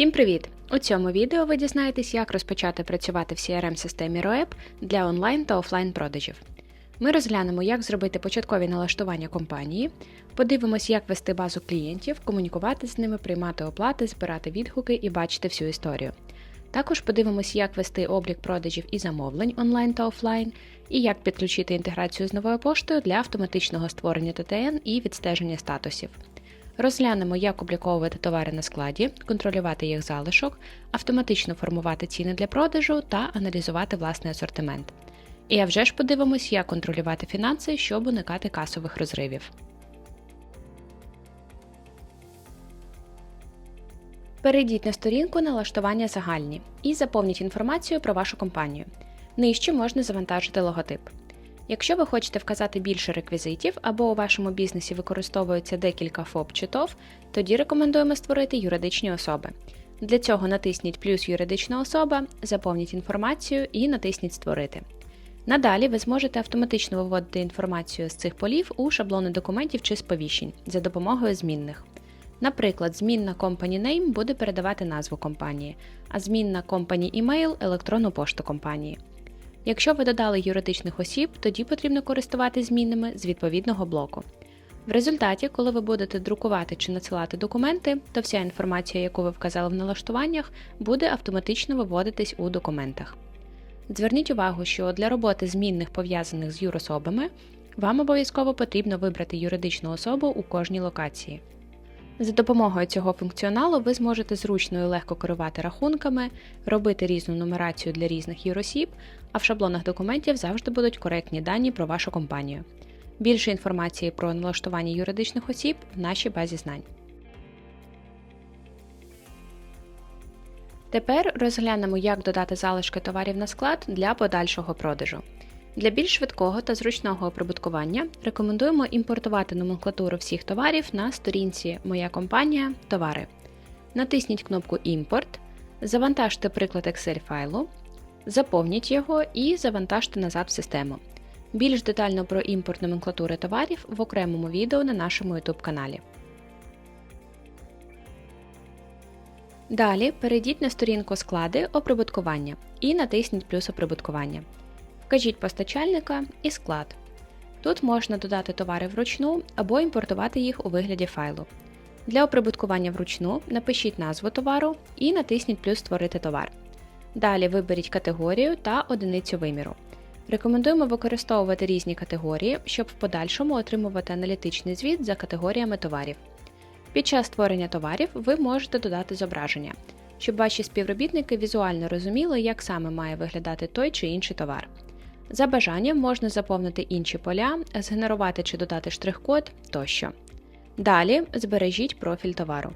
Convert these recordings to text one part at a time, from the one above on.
Всім привіт! У цьому відео ви дізнаєтесь, як розпочати працювати в CRM-системі ROEP для онлайн та офлайн продажів. Ми розглянемо, як зробити початкові налаштування компанії, подивимось, як вести базу клієнтів, комунікувати з ними, приймати оплати, збирати відгуки і бачити всю історію. Також подивимось, як вести облік продажів і замовлень онлайн та офлайн, і як підключити інтеграцію з новою поштою для автоматичного створення ТТН і відстеження статусів. Розглянемо, як обліковувати товари на складі, контролювати їх залишок, автоматично формувати ціни для продажу та аналізувати власний асортимент. І а вже ж подивимось, як контролювати фінанси, щоб уникати касових розривів. Перейдіть на сторінку налаштування загальні і заповніть інформацію про вашу компанію. Нижче можна завантажити логотип. Якщо ви хочете вказати більше реквізитів або у вашому бізнесі використовується декілька ФОП чи ТОВ, тоді рекомендуємо створити юридичні особи. Для цього натисніть плюс юридична особа, заповніть інформацію і натисніть Створити. Надалі ви зможете автоматично виводити інформацію з цих полів у шаблони документів чи сповіщень за допомогою змінних. Наприклад, змінна Company Name буде передавати назву компанії, а змінна Company Email – електронну пошту компанії. Якщо ви додали юридичних осіб, тоді потрібно користувати змінними з відповідного блоку. В результаті, коли ви будете друкувати чи надсилати документи, то вся інформація, яку ви вказали в налаштуваннях, буде автоматично виводитись у документах. Зверніть увагу, що для роботи змінних пов'язаних з юрособами вам обов'язково потрібно вибрати юридичну особу у кожній локації. За допомогою цього функціоналу ви зможете зручно і легко керувати рахунками, робити різну нумерацію для різних юросіб, а в шаблонах документів завжди будуть коректні дані про вашу компанію. Більше інформації про налаштування юридичних осіб в нашій базі знань. Тепер розглянемо, як додати залишки товарів на склад для подальшого продажу. Для більш швидкого та зручного оприбуткування рекомендуємо імпортувати номенклатуру всіх товарів на сторінці Моя компанія Товари. Натисніть кнопку Імпорт, завантажте приклад Excel файлу, заповніть його і завантажте назад в систему. Більш детально про імпорт номенклатури товарів в окремому відео на нашому YouTube каналі. Далі перейдіть на сторінку склади оприбуткування і натисніть плюс оприбуткування. Вкажіть постачальника і склад. Тут можна додати товари вручну або імпортувати їх у вигляді файлу. Для оприбуткування вручну напишіть назву товару і натисніть плюс Створити товар. Далі виберіть категорію та одиницю виміру. Рекомендуємо використовувати різні категорії, щоб в подальшому отримувати аналітичний звіт за категоріями товарів. Під час створення товарів ви можете додати зображення, щоб ваші співробітники візуально розуміли, як саме має виглядати той чи інший товар. За бажанням можна заповнити інші поля, згенерувати чи додати штрих-код тощо. Далі збережіть профіль товару.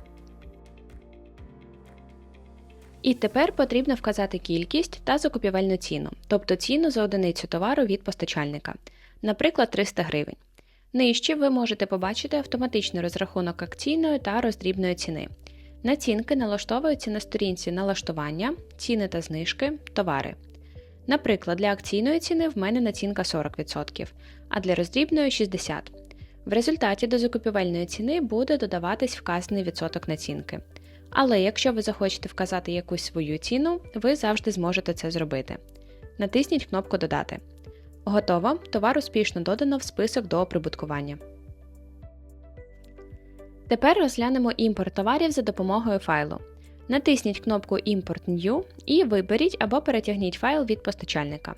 І тепер потрібно вказати кількість та закупівельну ціну, тобто ціну за одиницю товару від постачальника, наприклад, 300 гривень. Нижче ви можете побачити автоматичний розрахунок акційної та роздрібної ціни. Націнки налаштовуються на сторінці налаштування, ціни та знижки, товари. Наприклад, для акційної ціни в мене націнка 40%, а для роздрібної 60%. В результаті до закупівельної ціни буде додаватись вказаний відсоток націнки. Але якщо ви захочете вказати якусь свою ціну, ви завжди зможете це зробити. Натисніть кнопку Додати. Готово. Товар успішно додано в список до оприбуткування. Тепер розглянемо імпорт товарів за допомогою файлу. Натисніть кнопку Import New і виберіть або перетягніть файл від постачальника.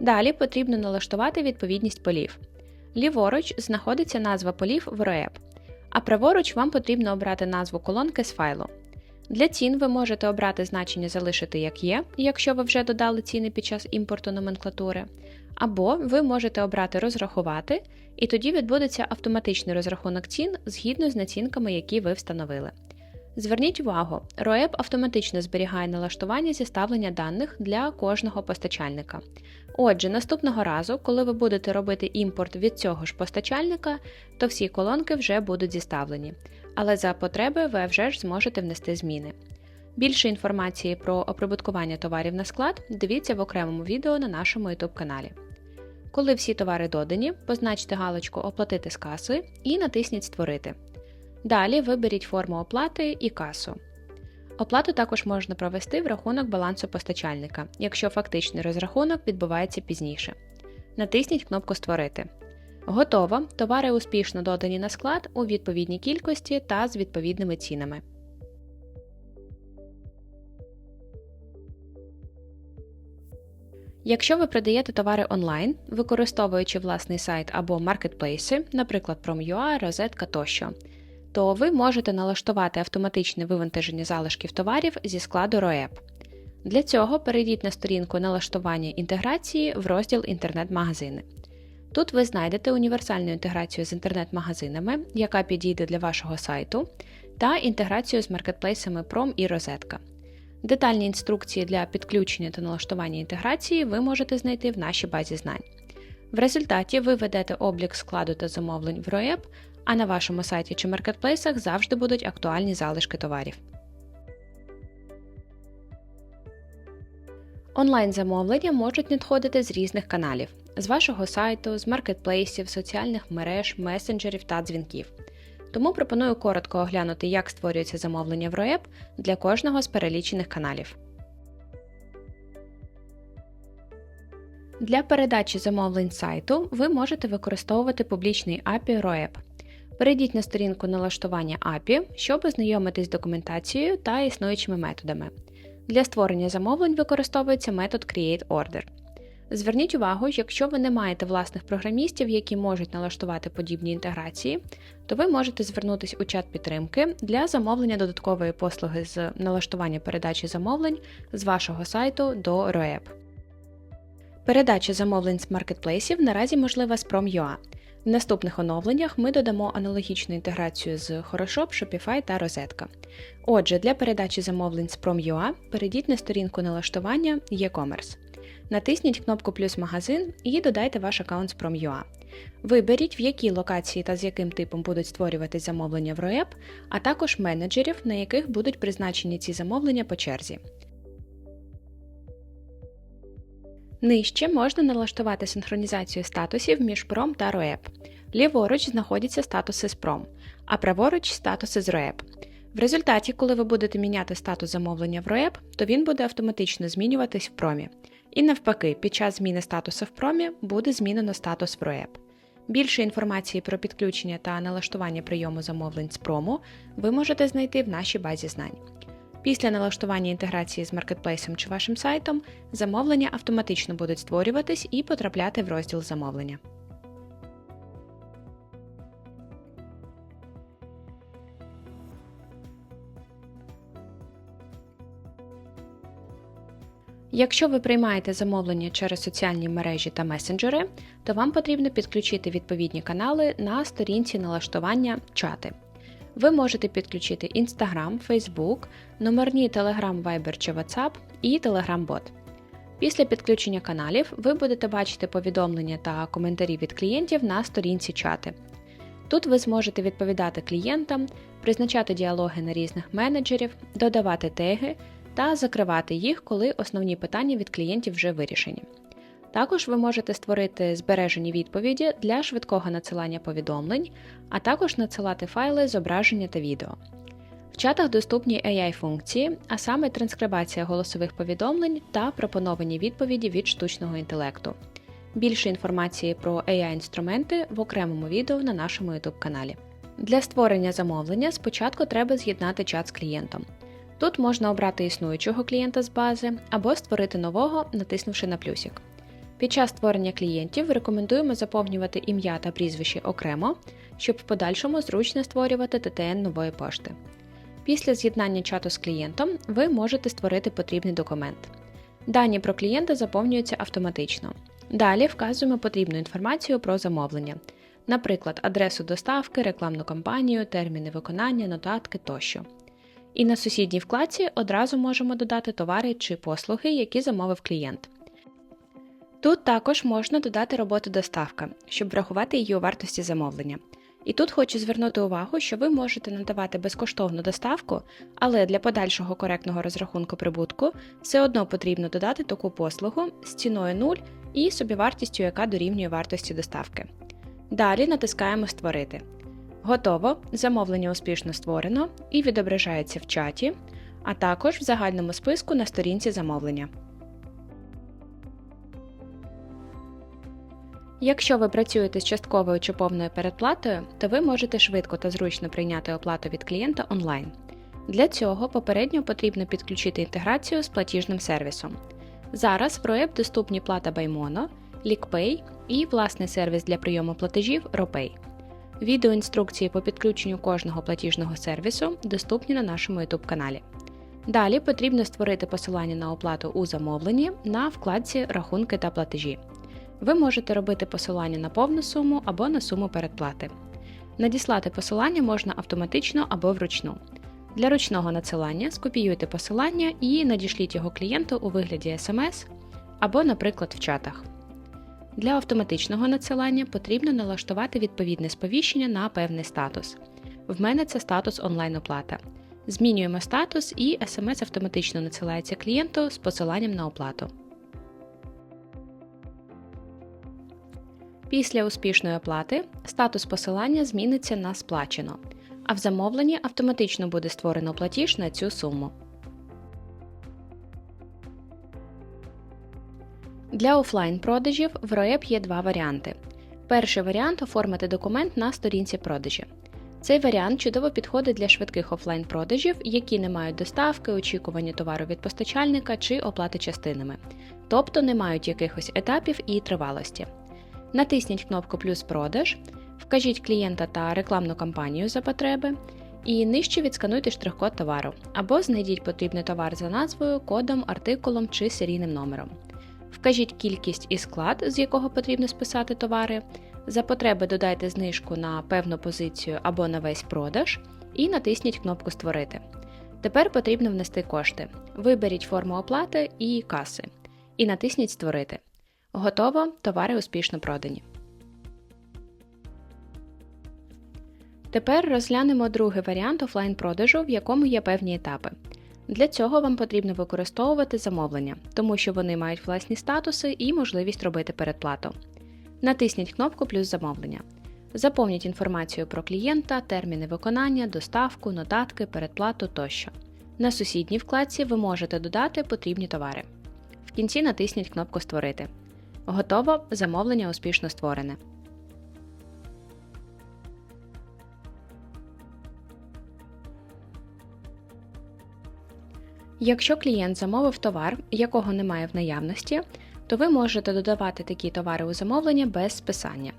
Далі потрібно налаштувати відповідність полів. Ліворуч знаходиться назва полів в ROEP, а праворуч вам потрібно обрати назву колонки з файлу. Для цін ви можете обрати значення залишити як є, якщо ви вже додали ціни під час імпорту номенклатури, або ви можете обрати розрахувати, і тоді відбудеться автоматичний розрахунок цін згідно з націнками, які ви встановили. Зверніть увагу, ROEP автоматично зберігає налаштування зіставлення даних для кожного постачальника. Отже, наступного разу, коли ви будете робити імпорт від цього ж постачальника, то всі колонки вже будуть зіставлені, але за потреби ви вже ж зможете внести зміни. Більше інформації про оприбуткування товарів на склад дивіться в окремому відео на нашому YouTube каналі. Коли всі товари додані, позначте галочку Оплатити з каси і натисніть Створити. Далі виберіть форму оплати і касу. Оплату також можна провести в рахунок балансу постачальника, якщо фактичний розрахунок відбувається пізніше. Натисніть кнопку Створити. Готово. Товари успішно додані на склад у відповідній кількості та з відповідними цінами. Якщо ви продаєте товари онлайн, використовуючи власний сайт або маркетплейси, наприклад, Prom.ua, Розетка тощо, то ви можете налаштувати автоматичне вивантаження залишків товарів зі складу ROEP. Для цього перейдіть на сторінку налаштування інтеграції в розділ Інтернет-магазини. Тут ви знайдете універсальну інтеграцію з інтернет-магазинами, яка підійде для вашого сайту, та інтеграцію з маркетплейсами Prom і Розетка. Детальні інструкції для підключення та налаштування інтеграції ви можете знайти в нашій базі знань. В результаті ви ведете облік складу та замовлень в ROEP, а на вашому сайті чи маркетплейсах завжди будуть актуальні залишки товарів. Онлайн-замовлення можуть надходити з різних каналів: з вашого сайту, з маркетплейсів, соціальних мереж, месенджерів та дзвінків. Тому пропоную коротко оглянути, як створюється замовлення в ROEP для кожного з перелічених каналів. Для передачі замовлень сайту ви можете використовувати публічний API ROEP. Перейдіть на сторінку налаштування API, щоб ознайомитись з документацією та існуючими методами. Для створення замовлень використовується метод CreateOrder. Зверніть увагу, якщо ви не маєте власних програмістів, які можуть налаштувати подібні інтеграції, то ви можете звернутися у чат підтримки для замовлення додаткової послуги з налаштування передачі замовлень з вашого сайту до ROEP. Передача замовлень з маркетплейсів наразі можлива з Prom.ua. В наступних оновленнях ми додамо аналогічну інтеграцію з Хорошоп, Shopify та Розетка. Отже, для передачі замовлень з Prom.ua перейдіть на сторінку налаштування e-commerce. Натисніть кнопку Плюс магазин і додайте ваш аккаунт з Prom.ua. Виберіть, в якій локації та з яким типом будуть створюватись замовлення в ROEP, а також менеджерів, на яких будуть призначені ці замовлення по черзі. Нижче можна налаштувати синхронізацію статусів між Prom та ROEP. Ліворуч знаходяться статуси з Prom, а праворуч статуси з ROEP. В результаті, коли ви будете міняти статус замовлення в ROEP, то він буде автоматично змінюватись в Prom. І навпаки, під час зміни статусу в Prom буде змінено статус в ROEP. Більше інформації про підключення та налаштування прийому замовлень з Promo ви можете знайти в нашій базі знань. Після налаштування інтеграції з маркетплейсом чи вашим сайтом замовлення автоматично будуть створюватись і потрапляти в розділ замовлення. Якщо ви приймаєте замовлення через соціальні мережі та месенджери, то вам потрібно підключити відповідні канали на сторінці налаштування чати. Ви можете підключити Instagram, Facebook, номерні Telegram, Viber чи WhatsApp і Telegram-бот. Після підключення каналів ви будете бачити повідомлення та коментарі від клієнтів на сторінці чати. Тут ви зможете відповідати клієнтам, призначати діалоги на різних менеджерів, додавати теги та закривати їх, коли основні питання від клієнтів вже вирішені. Також ви можете створити збережені відповіді для швидкого надсилання повідомлень, а також надсилати файли, зображення та відео. В чатах доступні AI-функції, а саме транскрибація голосових повідомлень та пропоновані відповіді від штучного інтелекту. Більше інформації про AI-інструменти в окремому відео на нашому YouTube каналі. Для створення замовлення спочатку треба з'єднати чат з клієнтом. Тут можна обрати існуючого клієнта з бази або створити нового, натиснувши на плюсик. Під час створення клієнтів рекомендуємо заповнювати ім'я та прізвище окремо, щоб в подальшому зручно створювати ТТН нової пошти. Після з'єднання чату з клієнтом ви можете створити потрібний документ. Дані про клієнта заповнюються автоматично. Далі вказуємо потрібну інформацію про замовлення, наприклад, адресу доставки, рекламну кампанію, терміни виконання, нотатки тощо. І на сусідній вкладці одразу можемо додати товари чи послуги, які замовив клієнт. Тут також можна додати роботу доставка, щоб врахувати її у вартості замовлення. І тут хочу звернути увагу, що ви можете надавати безкоштовну доставку, але для подальшого коректного розрахунку прибутку все одно потрібно додати таку послугу з ціною 0 і собівартістю, яка дорівнює вартості доставки. Далі натискаємо Створити. Готово, замовлення успішно створено і відображається в чаті, а також в загальному списку на сторінці замовлення. Якщо ви працюєте з частковою чи повною передплатою, то ви можете швидко та зручно прийняти оплату від клієнта онлайн. Для цього попередньо потрібно підключити інтеграцію з платіжним сервісом. Зараз в РОЕП доступні плата Baymono, LeakPay і власний сервіс для прийому платежів RoPay. Відеоінструкції по підключенню кожного платіжного сервісу доступні на нашому YouTube каналі. Далі потрібно створити посилання на оплату у замовленні на вкладці Рахунки та платежі. Ви можете робити посилання на повну суму або на суму передплати. Надіслати посилання можна автоматично або вручну. Для ручного надсилання скопіюйте посилання і надішліть його клієнту у вигляді SMS або, наприклад, в чатах. Для автоматичного надсилання потрібно налаштувати відповідне сповіщення на певний статус. В мене це статус онлайн-оплата. Змінюємо статус і SMS автоматично надсилається клієнту з посиланням на оплату. Після успішної оплати статус посилання зміниться на сплачено, а в замовленні автоматично буде створено платіж на цю суму. Для офлайн продажів в РОЕП є два варіанти. Перший варіант оформити документ на сторінці продажі. Цей варіант чудово підходить для швидких офлайн продажів, які не мають доставки, очікування товару від постачальника чи оплати частинами, тобто не мають якихось етапів і тривалості. Натисніть кнопку Плюс продаж, вкажіть клієнта та рекламну кампанію за потреби, і нижче відскануйте штрих-код товару або знайдіть потрібний товар за назвою, кодом, артикулом чи серійним номером. Вкажіть кількість і склад, з якого потрібно списати товари. За потреби додайте знижку на певну позицію або на весь продаж, і натисніть кнопку Створити. Тепер потрібно внести кошти. Виберіть форму оплати і каси. І натисніть Створити. Готово, товари успішно продані. Тепер розглянемо другий варіант офлайн-продажу, в якому є певні етапи. Для цього вам потрібно використовувати замовлення, тому що вони мають власні статуси і можливість робити передплату. Натисніть кнопку Плюс замовлення. Заповніть інформацію про клієнта, терміни виконання, доставку, нотатки, передплату тощо. На сусідній вкладці ви можете додати потрібні товари. В кінці натисніть кнопку Створити. Готово, замовлення успішно створене. Якщо клієнт замовив товар, якого немає в наявності, то ви можете додавати такі товари у замовлення без списання.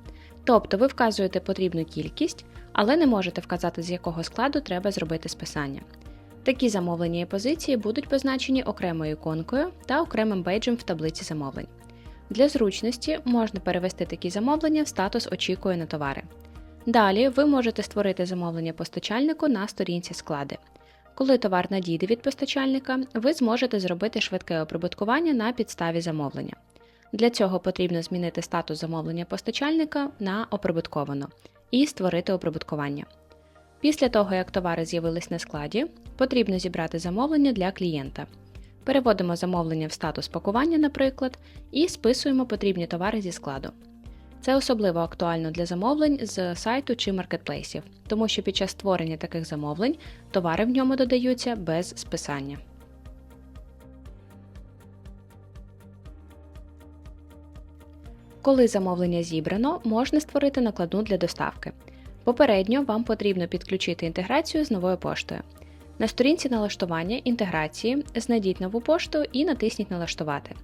Тобто ви вказуєте потрібну кількість, але не можете вказати, з якого складу треба зробити списання. Такі замовлення і позиції будуть позначені окремою іконкою та окремим бейджем в таблиці замовлень. Для зручності можна перевести такі замовлення в статус Очікує на товари. Далі ви можете створити замовлення постачальнику на сторінці склади. Коли товар надійде від постачальника, ви зможете зробити швидке оприбуткування на підставі замовлення. Для цього потрібно змінити статус замовлення постачальника на оприбутковано і створити оприбуткування. Після того, як товари з'явились на складі, потрібно зібрати замовлення для клієнта. Переводимо замовлення в статус пакування, наприклад, і списуємо потрібні товари зі складу. Це особливо актуально для замовлень з сайту чи маркетплейсів, тому що під час створення таких замовлень товари в ньому додаються без списання. Коли замовлення зібрано, можна створити накладну для доставки. Попередньо вам потрібно підключити інтеграцію з новою поштою. На сторінці налаштування інтеграції знайдіть нову пошту і натисніть Налаштувати.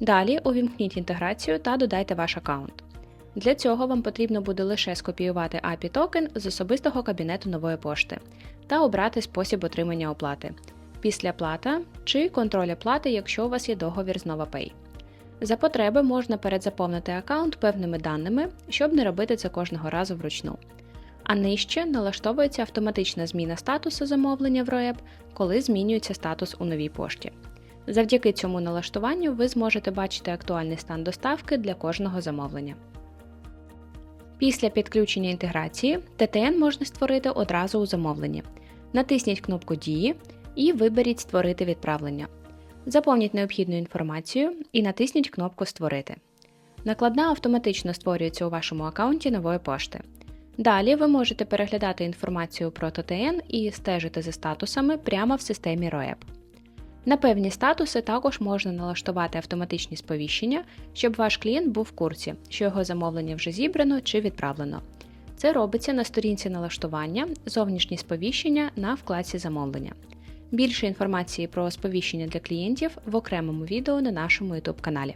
Далі увімкніть інтеграцію та додайте ваш аккаунт. Для цього вам потрібно буде лише скопіювати API токен з особистого кабінету нової пошти та обрати спосіб отримання оплати після плата чи контроль оплати, якщо у вас є договір з NovaPay. За потреби можна передзаповнити аккаунт певними даними, щоб не робити це кожного разу вручну. А нижче налаштовується автоматична зміна статусу замовлення в РОЕП, коли змінюється статус у новій пошті. Завдяки цьому налаштуванню ви зможете бачити актуальний стан доставки для кожного замовлення. Після підключення інтеграції ТТН можна створити одразу у замовленні. Натисніть кнопку Дії і виберіть Створити відправлення. Заповніть необхідну інформацію і натисніть кнопку Створити. Накладна автоматично створюється у вашому аккаунті нової пошти. Далі ви можете переглядати інформацію про ТТН і стежити за статусами прямо в системі ROEP. На певні статуси також можна налаштувати автоматичні сповіщення, щоб ваш клієнт був в курсі, що його замовлення вже зібрано чи відправлено. Це робиться на сторінці налаштування, зовнішні сповіщення на вкладці замовлення. Більше інформації про сповіщення для клієнтів в окремому відео на нашому YouTube каналі.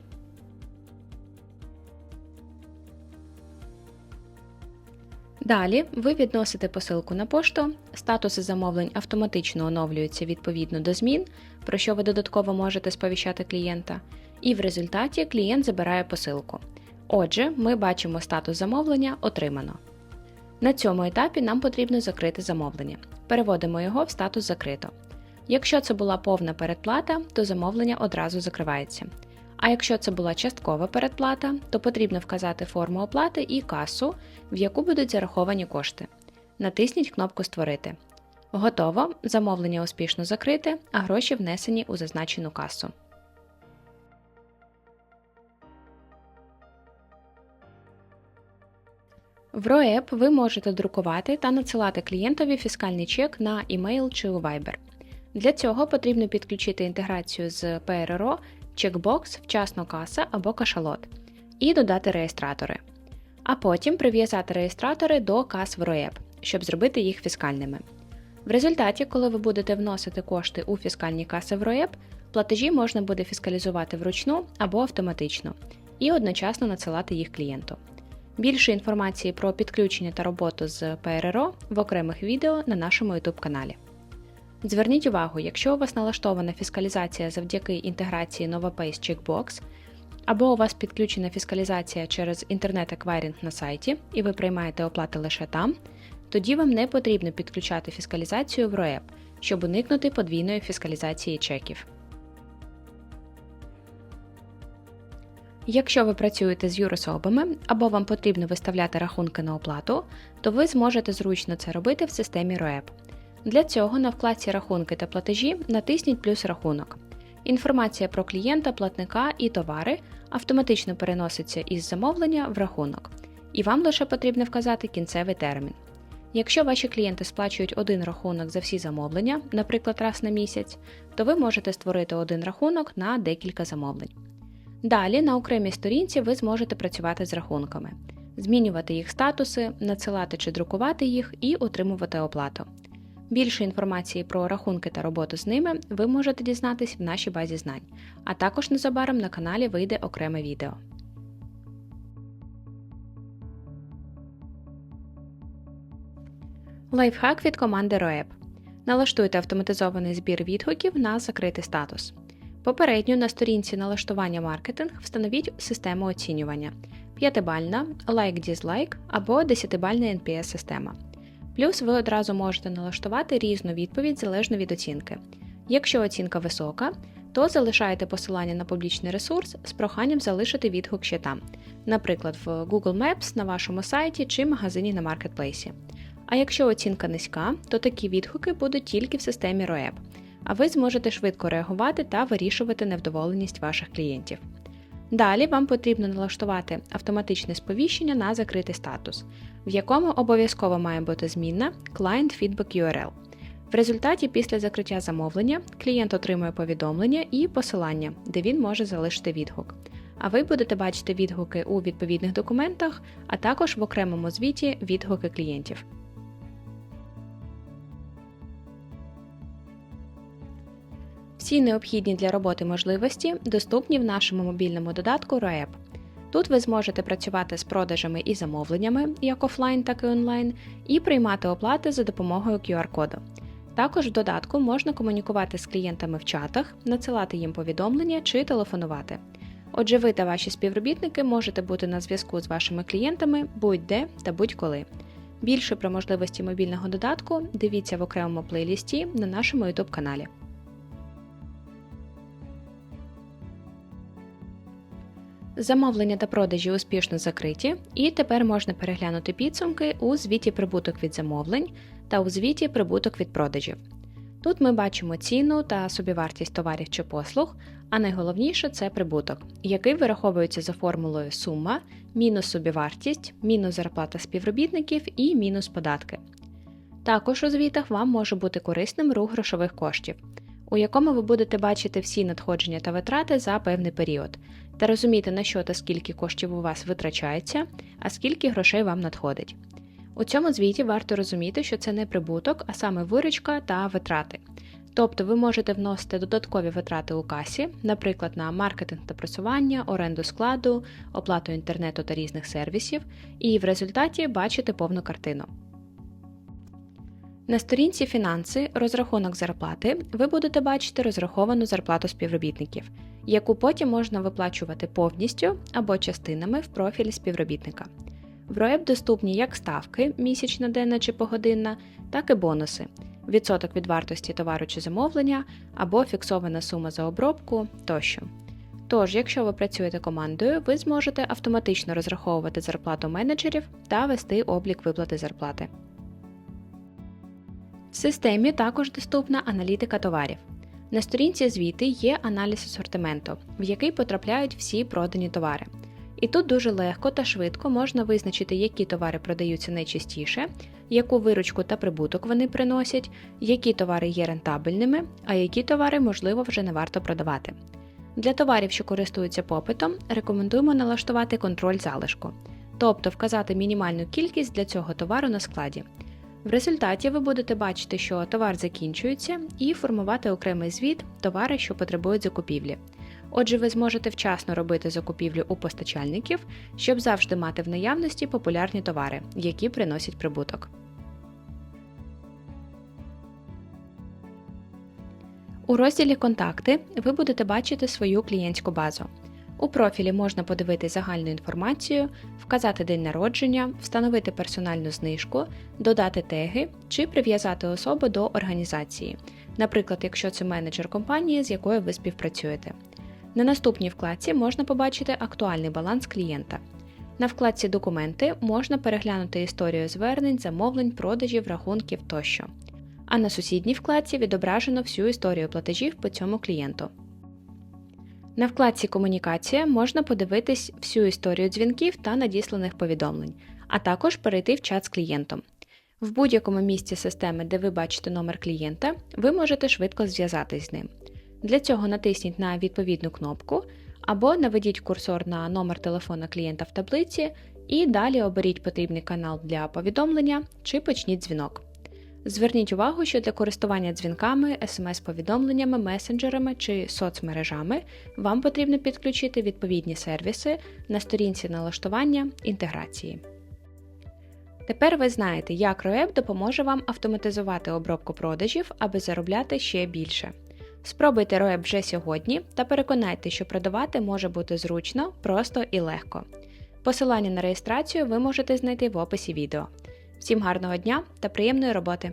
Далі ви відносите посилку на пошту, статуси замовлень автоматично оновлюються відповідно до змін, про що ви додатково можете сповіщати клієнта, і в результаті клієнт забирає посилку. Отже, ми бачимо статус замовлення Отримано. На цьому етапі нам потрібно закрити замовлення. Переводимо його в статус Закрито. Якщо це була повна передплата, то замовлення одразу закривається. А якщо це була часткова передплата, то потрібно вказати форму оплати і касу, в яку будуть зараховані кошти. Натисніть кнопку Створити. Готово. Замовлення успішно закрите, а гроші внесені у зазначену касу. В ROEP ви можете друкувати та надсилати клієнтові фіскальний чек на e-mail чи у Viber. Для цього потрібно підключити інтеграцію з PRRO, чекбокс, вчасно каса або кашалот і додати реєстратори. А потім прив'язати реєстратори до кас в ROEP, щоб зробити їх фіскальними. В результаті, коли ви будете вносити кошти у фіскальні каси в ROEP, платежі можна буде фіскалізувати вручну або автоматично і одночасно надсилати їх клієнту. Більше інформації про підключення та роботу з PRRO в окремих відео на нашому YouTube каналі. Зверніть увагу, якщо у вас налаштована фіскалізація завдяки інтеграції NovaPace Checkbox, або у вас підключена фіскалізація через інтернет-еквайринг на сайті, і ви приймаєте оплати лише там, тоді вам не потрібно підключати фіскалізацію в ROEP, щоб уникнути подвійної фіскалізації чеків. Якщо ви працюєте з юрособами або вам потрібно виставляти рахунки на оплату, то ви зможете зручно це робити в системі ROEP. Для цього на вкладці Рахунки та платежі натисніть плюс рахунок. Інформація про клієнта, платника і товари автоматично переноситься із замовлення в рахунок, і вам лише потрібно вказати кінцевий термін. Якщо ваші клієнти сплачують один рахунок за всі замовлення, наприклад, раз на місяць, то ви можете створити один рахунок на декілька замовлень. Далі на окремій сторінці ви зможете працювати з рахунками, змінювати їх статуси, надсилати чи друкувати їх і отримувати оплату. Більше інформації про рахунки та роботу з ними ви можете дізнатись в нашій базі знань, а також незабаром на каналі вийде окреме відео. Лайфхак від команди ROEP. Налаштуйте автоматизований збір відгуків на закритий статус. Попередньо на сторінці налаштування маркетинг встановіть систему оцінювання 5-бальна, лайк-дізлайк або 10-бальна NPS-система. Плюс ви одразу можете налаштувати різну відповідь залежно від оцінки. Якщо оцінка висока, то залишаєте посилання на публічний ресурс з проханням залишити відгук ще там, наприклад, в Google Maps на вашому сайті чи магазині на маркетплейсі. А якщо оцінка низька, то такі відгуки будуть тільки в системі ROEP, а ви зможете швидко реагувати та вирішувати невдоволеність ваших клієнтів. Далі вам потрібно налаштувати автоматичне сповіщення на закритий статус, в якому обов'язково має бути змінна Client Feedback URL. В результаті, після закриття замовлення, клієнт отримує повідомлення і посилання, де він може залишити відгук. А ви будете бачити відгуки у відповідних документах, а також в окремому звіті відгуки клієнтів. Всі необхідні для роботи можливості доступні в нашому мобільному додатку RoEP. Тут ви зможете працювати з продажами і замовленнями, як офлайн, так і онлайн, і приймати оплати за допомогою QR-коду. Також в додатку можна комунікувати з клієнтами в чатах, надсилати їм повідомлення чи телефонувати. Отже, ви та ваші співробітники можете бути на зв'язку з вашими клієнтами будь-де та будь-коли. Більше про можливості мобільного додатку дивіться в окремому плейлісті на нашому YouTube каналі. Замовлення та продажі успішно закриті, і тепер можна переглянути підсумки у звіті прибуток від замовлень та у звіті прибуток від продажів. Тут ми бачимо ціну та собівартість товарів чи послуг, а найголовніше це прибуток, який вираховується за формулою сума, мінус собівартість, мінус зарплата співробітників і мінус податки. Також у звітах вам може бути корисним рух грошових коштів, у якому ви будете бачити всі надходження та витрати за певний період, та розуміти, на що та скільки коштів у вас витрачається, а скільки грошей вам надходить. У цьому звіті варто розуміти, що це не прибуток, а саме виручка та витрати. Тобто ви можете вносити додаткові витрати у касі, наприклад, на маркетинг та просування, оренду складу, оплату інтернету та різних сервісів, і в результаті бачити повну картину. На сторінці Фінанси розрахунок зарплати ви будете бачити розраховану зарплату співробітників, яку потім можна виплачувати повністю або частинами в профілі співробітника. В РОЕП доступні як ставки місячна, денна чи погодинна, так і бонуси, відсоток від вартості товару чи замовлення або фіксована сума за обробку тощо. Тож, якщо ви працюєте командою, ви зможете автоматично розраховувати зарплату менеджерів та вести облік виплати зарплати. В системі також доступна аналітика товарів. На сторінці звіти є аналіз асортименту, в який потрапляють всі продані товари. І тут дуже легко та швидко можна визначити, які товари продаються найчастіше, яку виручку та прибуток вони приносять, які товари є рентабельними, а які товари, можливо, вже не варто продавати. Для товарів, що користуються попитом, рекомендуємо налаштувати контроль залишку, тобто вказати мінімальну кількість для цього товару на складі. В результаті ви будете бачити, що товар закінчується, і формувати окремий звіт товари, що потребують закупівлі. Отже, ви зможете вчасно робити закупівлю у постачальників, щоб завжди мати в наявності популярні товари, які приносять прибуток. У розділі Контакти ви будете бачити свою клієнтську базу. У профілі можна подивити загальну інформацію, вказати день народження, встановити персональну знижку, додати теги чи прив'язати особу до організації, наприклад, якщо це менеджер компанії, з якою ви співпрацюєте. На наступній вкладці можна побачити актуальний баланс клієнта. На вкладці Документи можна переглянути історію звернень, замовлень, продажів, рахунків тощо. А на сусідній вкладці відображено всю історію платежів по цьому клієнту. На вкладці Комунікація можна подивитись всю історію дзвінків та надісланих повідомлень, а також перейти в чат з клієнтом. В будь-якому місці системи, де ви бачите номер клієнта, ви можете швидко зв'язатись з ним. Для цього натисніть на відповідну кнопку або наведіть курсор на номер телефона клієнта в таблиці і далі оберіть потрібний канал для повідомлення чи почніть дзвінок. Зверніть увагу, що для користування дзвінками, смс-повідомленнями, месенджерами чи соцмережами вам потрібно підключити відповідні сервіси на сторінці налаштування інтеграції. Тепер ви знаєте, як ROEP допоможе вам автоматизувати обробку продажів, аби заробляти ще більше. Спробуйте ROEP вже сьогодні та переконайтеся, що продавати може бути зручно, просто і легко. Посилання на реєстрацію ви можете знайти в описі відео. Всім гарного дня та приємної роботи!